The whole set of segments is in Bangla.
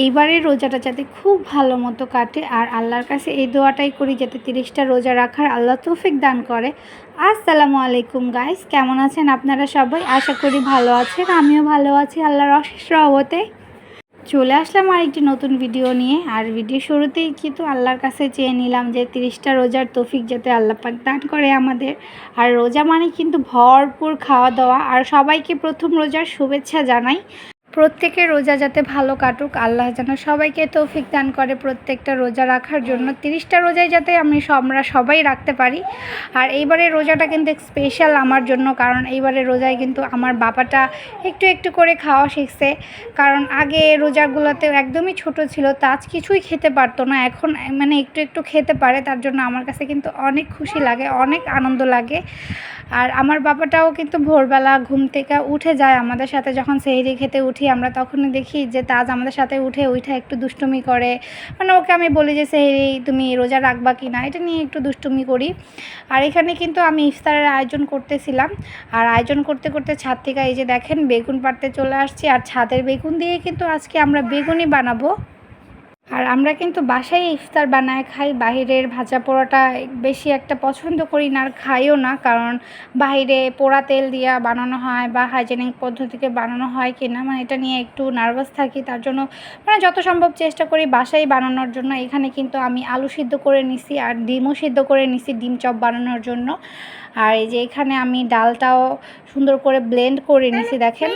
এইবারের রোজাটা যাতে খুব ভালো মতো কাটে আর আল্লাহর কাছে এই দোয়াটাই করি যাতে তিরিশটা রোজা রাখার আল্লাহ তৌফিক দান করে। আসসালামু আলাইকুম গাইস কেমন আছেন আপনারা সবাই? আশা করি ভালো আছেন, আমিও ভালো আছি আল্লাহর অশেষ রহমতে। চলে আসলাম আরেকটি নতুন ভিডিও নিয়ে, আর ভিডিও শুরুতেই কিন্তু আল্লাহর কাছে চেয়ে নিলাম যে তিরিশটা রোজার তৌফিক যাতে আল্লাহ পাক দান করে আমাদের। আর রোজা মানে কিন্তু ভরপুর খাওয়া দাওয়া আর সবাইকে প্রথম রোজার শুভেচ্ছা জানাই। প্রত্যেকের রোজা যাতে ভালো কাটুক, আল্লাহ যেন সবাইকে তৌফিক দান করে প্রত্যেকটা রোজা রাখার জন্য। তিরিশটা রোজায় যাতে আমি আমরা সবাই রাখতে পারি। আর এইবারের রোজাটা কিন্তু স্পেশাল আমার জন্য, কারণ এইবারের রোজায় কিন্তু আমার বাবাটা একটু একটু করে খাওয়া শিখছে। কারণ আগে রোজাগুলোতে একদমই ছোট ছিল তাজ কিছুই খেতে পারতো না। এখন মানে একটু একটু খেতে পারে, তার জন্য আমার কাছে কিন্তু অনেক খুশি লাগে, অনেক আনন্দ লাগে। আর আমার বাবাটাও কিন্তু ভোরবেলা ঘুম থেকে উঠে যায় আমাদের সাথে, যখন সেহরি খেতে উঠি আমরা তখন দেখি যে তাজ আমাদের সাথে উঠে উঠে একটু দুষ্টুমি করে। মানে ওকে আমি বলি যে সেহরি তুমি রোজা রাখবা কি না এটা নিয়ে একটু দুষ্টুমি করি। আর এখানে কিন্তু আমি ইফতারের আয়োজন করতেছিলাম। আর আয়োজন করতে করতে ছাদ থেকে এই যে দেখেন, বেগুন পাড়তে চলে আসছি। আর ছাদের বেগুন দিয়ে কিন্তু আজকে আমরা বেগুনই বানাবো। আর আমরা কিন্তু বাসায় ইফতার বানায় খাই, বাহিরের ভাজা পোড়াটা বেশি একটা পছন্দ করি না আর খাইও না, কারণ বাইরে পোড়া তেল দিয়ে বানানো হয় বা হাইজেনিক পদ্ধতিতে বানানো হয় কি না মানে এটা নিয়ে একটু নার্ভাস থাকি, তার জন্য মানে যত সম্ভব চেষ্টা করি বাসায় বানানোর জন্য। এখানে কিন্তু আমি আলু সিদ্ধ করে নিছি আর ডিমও সিদ্ধ করে নিছি ডিম চপ বানানোর জন্য। আর এই যে এখানে আমি ডালটাও সুন্দর করে ব্লেন্ড করে নিছি, দেখেন।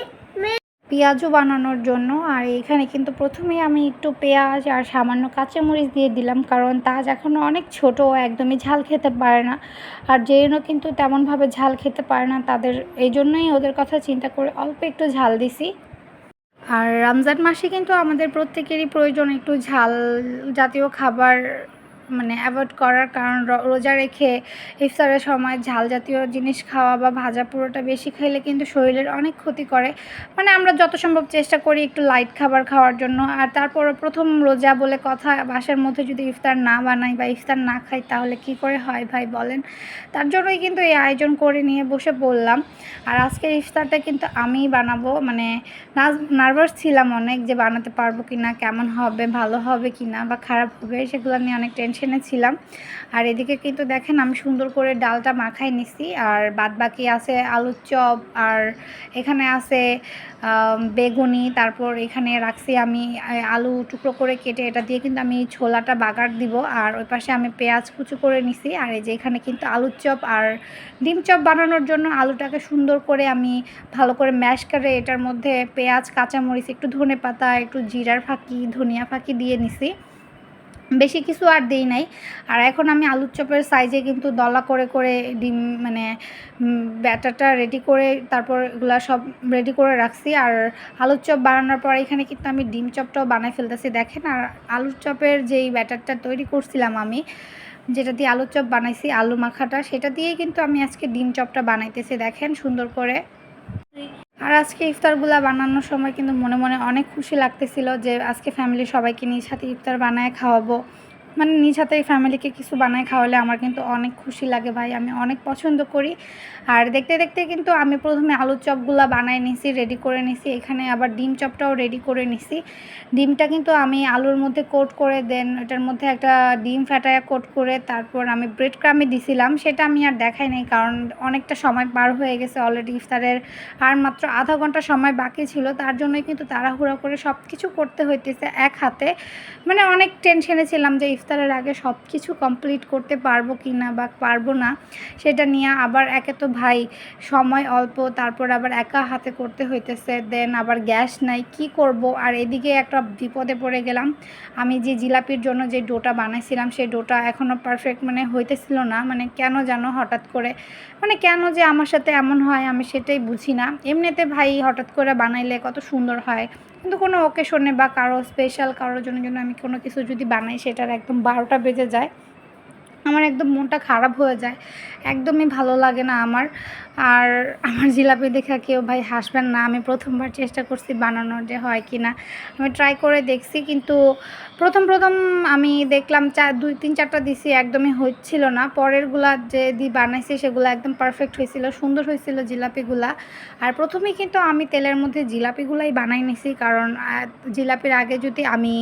পেঁয়াজও বানানোর জন্য। আর এখানে কিন্তু প্রথমেই আমি একটু পেঁয়াজ আর সামান্য কাঁচামরিচ দিয়ে দিলাম, কারণ তাজ এখনও অনেক ছোট একদমই ঝাল খেতে পারে না। আর যেজন্য কিন্তু তেমনভাবে ঝাল খেতে পারে না, তাদের এই জন্যই ওদের কথা চিন্তা করে অল্প একটু ঝাল দিছি। আর রমজান মাসে কিন্তু আমাদের প্রত্যেকেরই প্রয়োজন একটু ঝাল জাতীয় খাবার মানে অ্যাভয়েড করার কারণ রোজা রেখে ইফতারের সময় ঝাল জাতীয় জিনিস খাওয়া বা ভাজা পুরোটা বেশি খেলে কিন্তু শরীরের অনেক ক্ষতি করে। মানে আমরা যত সম্ভব চেষ্টা করি একটু লাইট খাবার খাওয়ার জন্য। আর তারপর প্রথম রোজা বলে কথা, বাসার মধ্যে যদি ইফতার না বানাই বা ইফতার না খাই তাহলে কি করে হয় ভাই বলেন? তার জন্যই কিন্তু এই আয়োজন করে নিয়ে বসে বললাম। আর আজকের ইফতারটা কিন্তু আমিই বানাবো। মানে নার্ভাস ছিলাম অনেক যে বানাতে পারব কি না কেমন হবে, ভালো হবে কি না বা খারাপ হবে, সেগুলো নিয়ে অনেক টেনশন টেনশনে ছিলাম আর এদিকে কিন্তু দেখেন আমি সুন্দর করে ডালটা মাখাই নিছি। আর বাদ বাকি আছে আলুর চপ, আর এখানে আছে বেগুনি। তারপর এখানে রাখছি আমি আলু টুকরো করে কেটে এটা দিয়ে কিন্তু আমি ছোলাটা বাগার দিব। আর ওই পাশে আমি পেঁয়াজ কুচু করে নিছি। আর এই যে এখানে কিন্তু আলুর চপ আর ডিম চপ বানানোর জন্য আলুটাকে সুন্দর করে আমি ভালো করে ম্যাশ করে এটার মধ্যে পেঁয়াজ, কাঁচামরিচ, একটু ধনে পাতা একটু জিরার ফাঁকি, ধনিয়া ফাঁকি দিয়ে নিছি। বেশি কিছু আর দিই নাই। আর এখন আমি আলুর চপের সাইজে কিন্তু দলা করে করে ডিম মানে ব্যাটারটা রেডি করে তারপর এগুলা সব রেডি করে রাখছি। আর আলুর চপ বানানোর পর এখানে কিন্তু আমি ডিম চপটাও বানাই ফেলতেছি। দেখেন, আর আলুর চপের যেই ব্যাটারটা তৈরি করছিলাম আমি, যেটা দিয়ে আলুর চপ বানাইছি, আলু মাখাটা, সেটা দিয়েই কিন্তু আমি আজকে ডিম চপটা বানাইতেছি। দেখেন, সুন্দর করে। আর আজকে ইফতারগুলা বানানোর সময় কিন্তু মনে মনে অনেক খুশি লাগতেছিল যে আজকে ফ্যামিলি সবাইকে নিয়ে সাথে ইফতার বানায় খাওয়াবো। মানে নিজ হাতে ফ্যামিলিকে কিছু বানায় খাওয়ালে আমার কিন্তু অনেক খুশি লাগে ভাই, আমি অনেক পছন্দ করি। আর দেখতে দেখতে কিন্তু আমি প্রথমে আলুর চপগুলো বানাই নিছি রেডি করে নিছি। এখানে আবার ডিম চপটাও রেডি করে নিছি। ডিমটা কিন্তু আমি আলুর মধ্যে কোট করে দেন এটার মধ্যে একটা ডিম ফ্যাটায় কোট করে, তারপর আমি ব্রেড ক্রামে দিছিলাম। সেটা আমি আর দেখাই নাই, কারণ অনেকটা সময় পার হয়ে গেছে অলরেডি ইফতারের। আর মাত্র আধা ঘণ্টা সময় বাকি ছিল, তার জন্যই কিন্তু তাড়াহুড়া করে সব কিছু করতে হইতেছে এক হাতে। মানে অনেক টেনশনে ছিলাম যে ইফতারের আগে সব কিছু কমপ্লিট করতে পারব কি না বা পারব না, সেটা নিয়ে আবার একে তো ভাই সময় অল্প, তারপর আবার একা হাতে করতে হইতেছে দেন আবার গ্যাস নাই, কি করব? আর এদিকে একটা বিপদে পড়ে গেলাম। আমি যে জিলাপির জন্য যে ডোটা বানাইছিলাম, সেই ডোটা এখনও পারফেক্ট মানে হইতেছিল না মানে কেন যেন হঠাৎ করে মানে কেন যে আমার সাথে এমন হয় আমি সেটাই বুঝি না। এমনিতে ভাই হঠাৎ করে বানাইলে কত সুন্দর হয়। কিন্তু কোনো ওকেশনে বা কারও স্পেশাল কারোর জন্য জন্য আমি কোনো কিছু যদি বানাই, সেটার একদম বারোটা বেজে যায়। আমার একদম মনটা খারাপ হয়ে যায়। একদমই ভালো লাগে না আমার। আর আমার জিলাপি দেখা কেউ ভাই হাসবেন না। আমি প্রথমবার চেষ্টা করছি বানানোর যে হয় কি না। আমি ট্রাই করে দেখছি কিন্তু প্রথম প্রথম আমি দেখলাম চার দুই, তিন, চারটা দিছি একদমই হচ্ছিল না। পরেরগুলা যে দি বানাইছি সেগুলো একদম পারফেক্ট হয়েছিল, সুন্দর হয়েছিল জিলাপিগুলা। আর প্রথমেই কিন্তু আমি তেলের মধ্যে জিলাপিগুলাই বানাই নিছি। কারণ জিলাপির আগে যদি আমি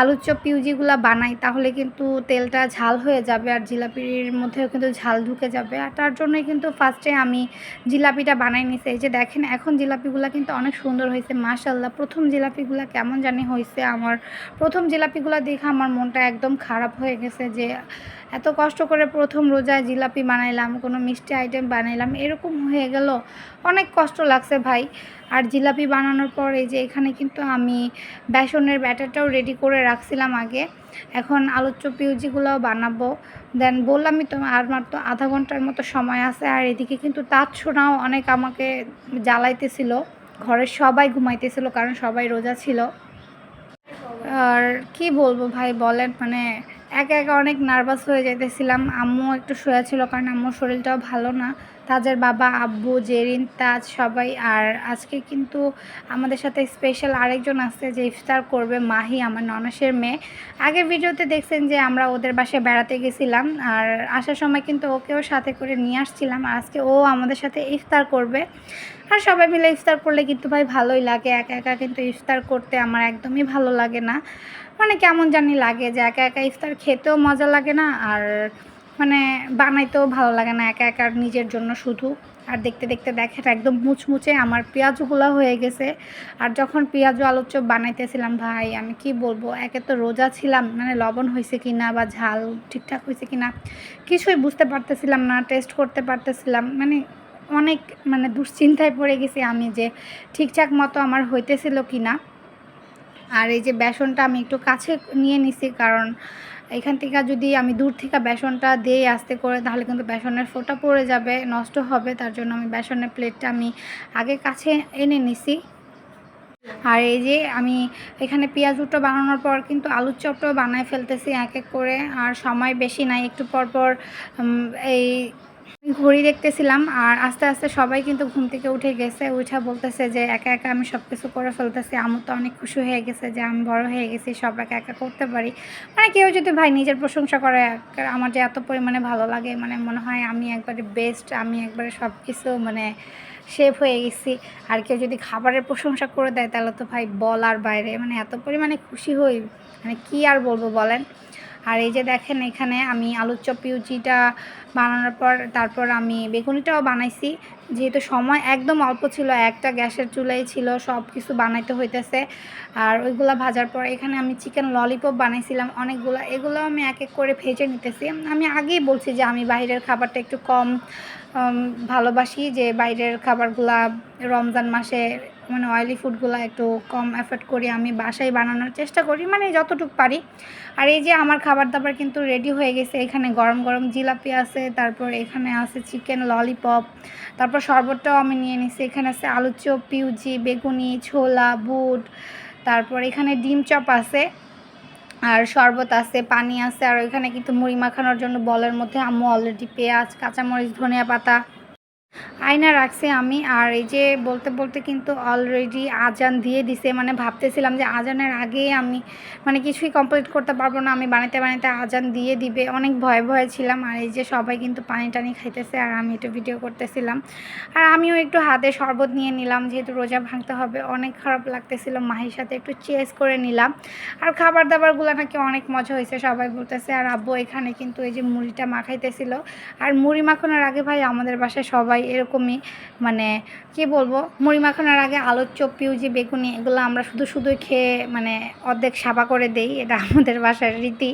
আলুর চপ, পিউজিগুলো বানাই, তাহলে কিন্তু তেলটা ঝাল হয়ে যাবে আর জিলাপির মধ্যেও কিন্তু ঝাল ঢুকে যাবে। আর তার জন্যই কিন্তু ফার্স্টে আমি জিলাপিটা বানাই নিছি। এই যে দেখেন, এখন জিলাপিগুলো কিন্তু অনেক সুন্দর হয়েছে মাশাল্লাহ প্রথম জিলাপিগুলো কেমন জানি হয়েছে আমার, প্রথম জিলাপিগুলো দেখে আমার মনটা একদম খারাপ হয়ে গেছে যে এত কষ্ট করে প্রথম রোজায় জিলাপি বানাইলাম, কোনো মিষ্টি আইটেম বানাইলাম, এরকম হয়ে গেল। অনেক কষ্ট লাগছে ভাই। আর জিলাপি বানানোর পর এই যে এখানে কিন্তু আমি বেসনের ব্যাটারটাও রেডি করে রাখছিলাম আগে। এখন আলুর চপ পিউজিগুলোও বানাবো। দেন বললামই তো, আর মাত্র আধা ঘণ্টার মতো সময় আছে আর এদিকে কিন্তু তাঁত শোনাও অনেক আমাকে জ্বালাইতেছিল। ঘরের সবাই ঘুমাইতেছিল কারণ সবাই রোজা ছিল। আর কি বলব ভাই বলেন মানে একা একা অনেক নার্ভাস হয়ে যাইতেছিলাম। আম্মু একটু শোয়া ছিল কারণ আম্মুর শরীরটাও ভালো না। তাজের বাবা, আব্বু, জেরিন, তাজ সবাই আর আজকে কিন্তু আমাদের সাথে স্পেশাল আরেকজন আসছে যে ইফতার করবে, মাহি, আমার ননসের মেয়ে। আগের ভিডিওতে দেখছেন যে আমরা ওদের বাসায় বেড়াতে গেছিলাম আর আসার সময় কিন্তু ওকেও সাথে করে নিয়ে আসছিলাম। আর আজকে ও আমাদের সাথে ইফতার করবে। আর সবাই মিলে ইফতার করলে কিন্তু ভাই ভালোই লাগে। একা একা কিন্তু ইফতার করতে আমার একদমই ভালো লাগে না। মানে কেমন জানি লাগে যে একা একা ইফতার খেতেও মজা লাগে না আর মানে বানাইতেও ভালো লাগে না একা একা নিজের জন্য শুধু। আর দেখতে দেখতে দেখেন একদম মুচমুচে আমার পেঁয়াজগুলো হয়ে গেছে। আর যখন পেঁয়াজ আলুর চপ বানাইতেছিলাম, ভাই, আমি কি বলব? একে তো রোজা ছিলাম মানে লবণ হয়েছে কি না বা ঝাল ঠিকঠাক হয়েছে কি না কিছুই বুঝতে পারতেছিলাম না টেস্ট করতে পারতেছিলাম। মানে অনেক মানে দুশ্চিন্তায় পড়ে গেছি আমি যে ঠিকঠাক মতো আমার হইতেছিল কি না আর এই যে বেসনটা আমি একটু কাছে নিয়ে নিছি, কারণ এখান থেকে যদি আমি দূর থেকে বেসনটা দিয়ে আস্তে করে, তাহলে কিন্তু বেসনের ফোঁটা পড়ে যাবে, নষ্ট হবে। তার জন্য আমি বেসনের প্লেটটা আমি আগে কাছে এনে নিছি। আর এই যে আমি এখানে পেঁয়াজুটা বানানোর পর কিন্তু আলুর চপটাও বানায় ফেলতেছি এক এক করে, আর সময় বেশি নাই। একটু পর পর এই ঘড়ি দেখতেছিলাম আর আস্তে আস্তে সবাই কিন্তু ঘুম থেকে উঠে গেছে, উঠা বলতেছে যে একা একা আমি সব কিছু করে ফেলতেছি। আমার তো অনেক খুশি হয়ে গেছে যে আমি বড় হয়ে গেছি, সব একা একা করতে পারি। মানে কেউ যদি ভাই নিজের প্রশংসা করে, আমার যে এত পরিমাণে ভালো লাগে মানে মনে হয় আমি একবারে বেস্ট আমি একবারে সব কিছু মানে শেফ হয়ে গেছি। আর কেউ যদি খাবারের প্রশংসা করে দেয়, তাহলে তো ভাই বলার বাইরে মানে এত পরিমাণে খুশি হই মানে কি আর বলব বলেন? আর এই যে দেখেন এখানে আমি আলুর চপ পিউচিটা বানানোর পর তারপর আমি বেগুনিটাও বানাইছি। যেহেতু সময় একদম অল্প ছিল, একটা গ্যাসের চুলাই ছিল সব কিছু বানাইতে হইতেছে। আর ওইগুলো ভাজার পর এখানে আমি চিকেন ললিপপ বানাইছিলাম অনেকগুলো। এগুলো আমি এক এক করে ভেজে নিতেছি। আমি আগেই বলছি যে আমি বাইরের খাবারটা একটু কম ভালোবাসি যে বাইরের খাবারগুলা রমজান মাসে মানে অয়েলি ফুডগুলো একটু কম এফোর্ড করি, আমি বাসায় বানানোর চেষ্টা করি মানে যতটুকু পারি। আর এই যে আমার খাবার দাবার কিন্তু রেডি হয়ে গেছে, এখানে গরম গরম জিলাপি আছে, তারপর এখানে আছে চিকেন ললিপপ তারপর শরবতটাও আমি নিয়ে নিছি, এখানে আছে আলুর চপ, পিউজি, বেগুনি, ছোলা, বুট, তারপর এখানে ডিম চপ আছে, আর শরবত আছে, পানি আছে, আর ওইখানে কিন্তু মুড়ি মাখানোর জন্য বলের মধ্যে আম্মু অলরেডি পেঁয়াজ, কাঁচামরিচ, ধনিয়া পাতা আয়না রাখছে আমি, আর এই যে বলতে বলতে কিন্তু অলরেডি আজান দিয়ে দিছে। মানে ভাবতেছিলাম যে আজানের আগে আমি মানে কিছুই কমপ্লিট করতে পারব না। আমি বানাইতে বানাইতে আজান দিয়ে দিবে। অনেক ভয়ে ভয়ে ছিলাম। আর এই যে সবাই কিন্তু পানি টানি খাইতেছে, আর আমি একটু ভিডিও করতেছিলাম। আর আমিও একটু হাতে শরবত নিয়ে নিলাম, যেহেতু রোজা ভাঙতে হবে। অনেক খারাপ লাগতেছিল, মাহির সাথে একটু চেস করে নিলাম। আর খাবার দাবারগুলো নাকি অনেক মজা হয়েছে, সবাই বলতেছে। আর আব্বু এখানে কিন্তু এই যে মুড়িটা মাখাইতেছিল। আর মুড়ি মাখানোর আগে ভাই আমাদের বাসায় সবাই এরকমই মানে কি বলব মুড়ি মাখানোর আগে আলুর চপ পিউজি বেগুনি, এগুলো আমরা শুধু শুধু খেয়ে মানে অর্ধেক সাবা করে দেই, এটা আমাদের বাসার রীতি।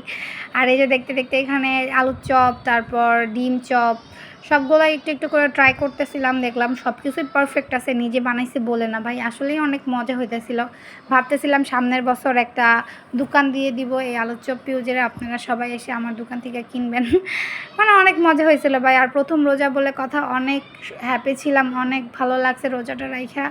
আর এই যে দেখতে দেখতে এখানে আলুর চপ, তারপর ডিম চপ সবগুলো একটু একটু করে ট্রাই করতেছিলাম, দেখলাম সব কিছুই পারফেক্ট আছে, নিজে বানাইছি বলে না ভাই, আসলেই অনেক মজা হইতেছিল। ভাবতেছিলাম সামনের বছর একটা দোকান দিয়ে দিব, এই আলুর পিউজের, আপনারা সবাই এসে আমার দোকান থেকে কিনবেন। মানে অনেক মজা হয়েছিল ভাই, আর প্রথম রোজা বলে কথা, অনেক হ্যাপি ছিলাম, অনেক ভালো লাগছে রোজাটা রাইখা।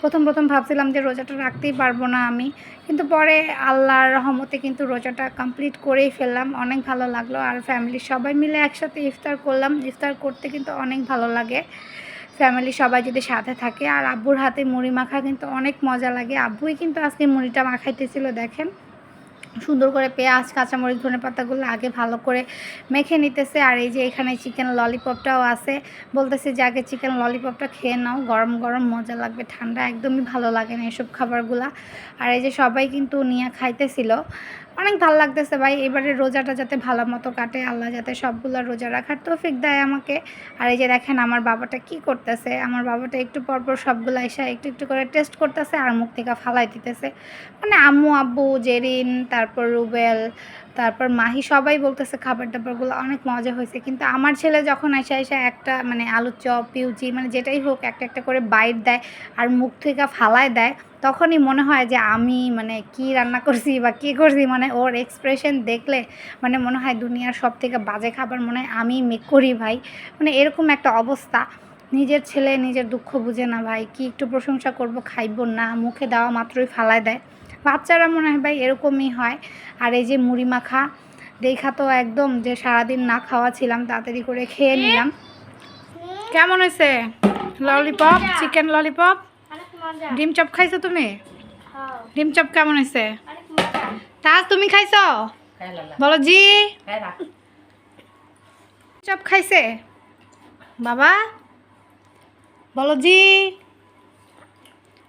প্রথম প্রথম ভাবছিলাম যে রোজাটা রাখতেই পারব না আমি, কিন্তু পরে আল্লাহর রহমতে কিন্তু রোজাটা কমপ্লিট করেই ফেললাম, অনেক ভালো লাগল, আর ফ্যামিলির সবাই মিলে একসাথে ইফতার করলাম, ইফতার করতে কিন্তু অনেক ভালো লাগে। ফ্যামিলি সবাই যদি সাথে থাকে, আর আব্বুর হাতে মুড়ি মাখা কিন্তু অনেক মজা লাগে। আব্বুই কিন্তু আজকে মুড়িটা মাখাইতেছিল, দেখেন। সুন্দর করে পেঁয়াজ, কাঁচামরিচ, ধনে পাতাগুলো আগে ভালো করে মেখে নিতেছে। আর এই যে এখানে চিকেন ললিপপটাও আছে। বলতেছে যে আগে চিকেন ললিপপটা খেয়ে নাও, গরম গরম মজা লাগবে, ঠান্ডা একদমই ভালো লাগে না এসব খাবারগুলা। আর এই যে সবাই কিন্তু নিয়ে খাইতেছিল। অনেক ভালো লাগতেছে ভাই। এবারে রোজাটা যাতে ভালো মতো কাটে, আল্লাহ যাতে সবগুলো রোজা রাখার তৌফিক দেয় আমাকে। আর এই যে দেখেন আমার বাবাটা কি করতেছে, আমার বাবাটা একটু পরপর সবগুলো এসে একটু একটু করে টেস্ট করতেছে আর মুখ থেকে ফালাই দিতেছে। মানে আম্মু, আব্বু, জেরিন, তারপর রুবেল তারপর মাহি সবাই বলতেছে খাবার দাবারগুলো অনেক মজা হয়েছে। কিন্তু আমার ছেলে যখন এসে এসে একটা মানে আলুর চপ পিউজি মানে যেটাই হোক একটা একটা করে বাইট দেয় আর মুখ থেকে ফালায় দেয়, তখনই মনে হয় যে আমি মানে কি রান্না করছি বা কী করছি মানে ওর এক্সপ্রেশন দেখলে মানে মনে হয় দুনিয়ার সব থেকে বাজে খাবার মনে হয় আমি মেক করি ভাই। মানে এরকম একটা অবস্থা। নিজের ছেলে নিজের দুঃখ বুঝে না ভাই, কি একটু প্রশংসা করব, খাইব না, মুখে দেওয়া মাত্রই ফালায় দেয়। বাচ্চারা মনে হয় ভাই এরকমই হয়। আর এই যে মুড়ি মাখা দেখা তো একদম যে সারাদিন না খাওয়া ছিলাম তাড়াতাড়ি করে খেয়ে নিলাম। কেমন হয়েছে? ললিপপ চিকেন ললিপপ ডিম চপ খাইছো তুমি? খাও ডিম চপ কেমন হয়েছে? তাজ তুমি খাইছো? বলো জি। চপ খাইছে? বাবা? বলো জি।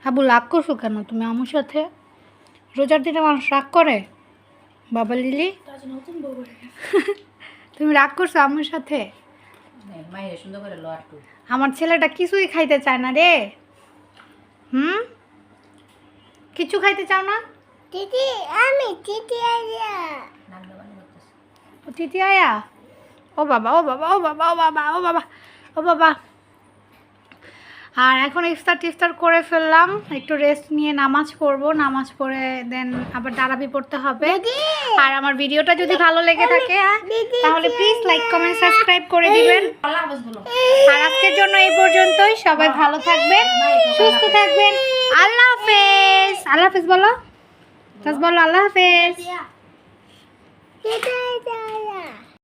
হাবু রাগ করছ কেন তুমি আমার সাথে? রোজার দিনে মানুষ রাগ করে? বাবা লিলি? তুমি রাগ করছ আমার সাথে? আমার ছেলেটা কিছুই খাইতে চায় না রে। হুম? কিছু খাইতে চাও না? আমি তিতি আয়া? ও বাবা ও বাবা ও বাবা ও বাবা ও বাবা ও বাবা। আর এখন ইফতার টিফতার করে ফেললাম একটু রেস্ট নিয়ে নামাজ পড়ব নামাজ পড়ে দেন আবার দাঁড়াবি পড়তে হবে। আর আমার ভিডিওটা যদি ভালো লেগে থাকে তাহলে প্লিজ লাইক কমেন্ট সাবস্ক্রাইব করে দিবেন। আর আজকের জন্য এই পর্যন্তই সবাই ভালো থাকবেন সুস্থ থাকবেন। আল্লাহ হাফেজ। আল্লাহ হাফেজ বলো। বলো আল্লাহ হাফেজ।